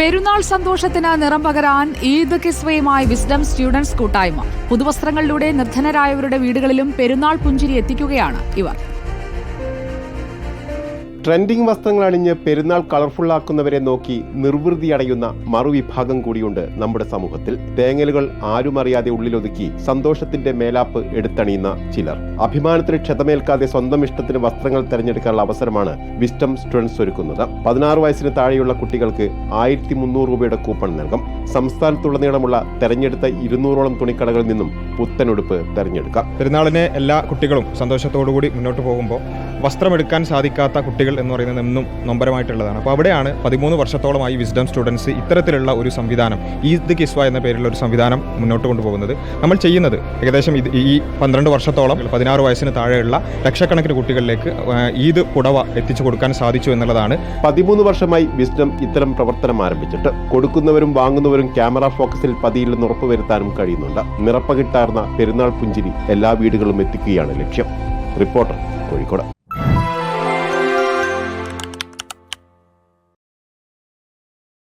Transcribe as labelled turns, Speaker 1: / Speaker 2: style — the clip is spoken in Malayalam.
Speaker 1: പെരുന്നാൾ സന്തോഷത്തിന് നിറം പകരാൻ ഈദ് കിസ്വയുമായി വിസ്ഡം സ്റ്റുഡൻസ് കൂട്ടായ്മ. പുതുവസ്ത്രങ്ങളിലൂടെ നിർധനരായവരുടെ വീടുകളിലും പെരുന്നാൾ പുഞ്ചിരി എത്തിക്കുകയാണ് ഇവർ.
Speaker 2: ട്രെൻഡിംഗ് വസ്ത്രങ്ങൾ അണിഞ്ഞ് പെരുന്നാൾ കളർഫുള്ളാക്കുന്നവരെ നോക്കി നിർവൃതി അടയുന്ന മറുവിഭാഗം കൂടിയുണ്ട് നമ്മുടെ സമൂഹത്തിൽ. തേങ്ങലുകൾ ആരുമറിയാതെ ഉള്ളിലൊതുക്കി സന്തോഷത്തിന്റെ മേലാപ്പ് എടുത്തണിയുന്ന ചിലർ. അഭിമാനത്തിന് ക്ഷതമേൽക്കാതെ സ്വന്തം ഇഷ്ടത്തിന് വസ്ത്രങ്ങൾ തിരഞ്ഞെടുക്കാനുള്ള അവസരമാണ് വിസ്റ്റം സ്റ്റുഡൻസ് ഒരുക്കുന്നത്. പതിനാറ് വയസ്സിന് താഴെയുള്ള കുട്ടികൾക്ക് ആയിരത്തി മുന്നൂറ് രൂപയുടെ കൂപ്പൺ നൽകും. സംസ്ഥാനത്തുടനീളമുള്ള തെരഞ്ഞെടുത്ത ഇരുന്നൂറോളം തുണിക്കടകളിൽ നിന്നും പുത്തനുടുപ്പ് തെരഞ്ഞെടുക്കാം.
Speaker 3: പെരുന്നാളിന് എല്ലാ കുട്ടികളും സന്തോഷത്തോടുകൂടി മുന്നോട്ട് പോകുമ്പോൾ വസ്ത്രമെടുക്കാൻ സാധിക്കാത്ത കുട്ടികൾ എന്ന് പറയുന്നത് എന്നും നൊമ്പരമായിട്ടുള്ളതാണ്. അപ്പോൾ അവിടെയാണ് പതിമൂന്ന് വർഷത്തോളമായി വിസ്ഡം സ്റ്റുഡൻസ് ഇത്തരത്തിലുള്ള ഒരു സംവിധാനം ഈദ് കിസ്വ എന്ന പേരിലുള്ള ഒരു സംവിധാനം മുന്നോട്ട് കൊണ്ടുപോകുന്നത്. നമ്മൾ ചെയ്യുന്നത് ഏകദേശം ഇത് ഈ പന്ത്രണ്ട് വർഷത്തോളം പതിനാറ് വയസ്സിന് താഴെയുള്ള ലക്ഷക്കണക്കിന് കുട്ടികളിലേക്ക് ഈദ് പുടവ എത്തിച്ചു കൊടുക്കാൻ സാധിച്ചു എന്നുള്ളതാണ്.
Speaker 2: പതിമൂന്ന് വർഷമായി വിസ്ഡം ഇത്തരം പ്രവർത്തനം ആരംഭിച്ചിട്ട് കൊടുക്കുന്നവരും വാങ്ങുന്നവരും ക്യാമറ ഫോക്കസിൽ പതിയില്ലെന്ന് ഉറപ്പുവരുത്താനും കഴിയുന്നുണ്ട്. നിറപ്പകിട്ടാർന്ന പെരുന്നാൾ പുഞ്ചിരി എല്ലാ വീടുകളും എത്തിക്കുകയാണ് ലക്ഷ്യം. റിപ്പോർട്ടർ കോഴിക്കോട്.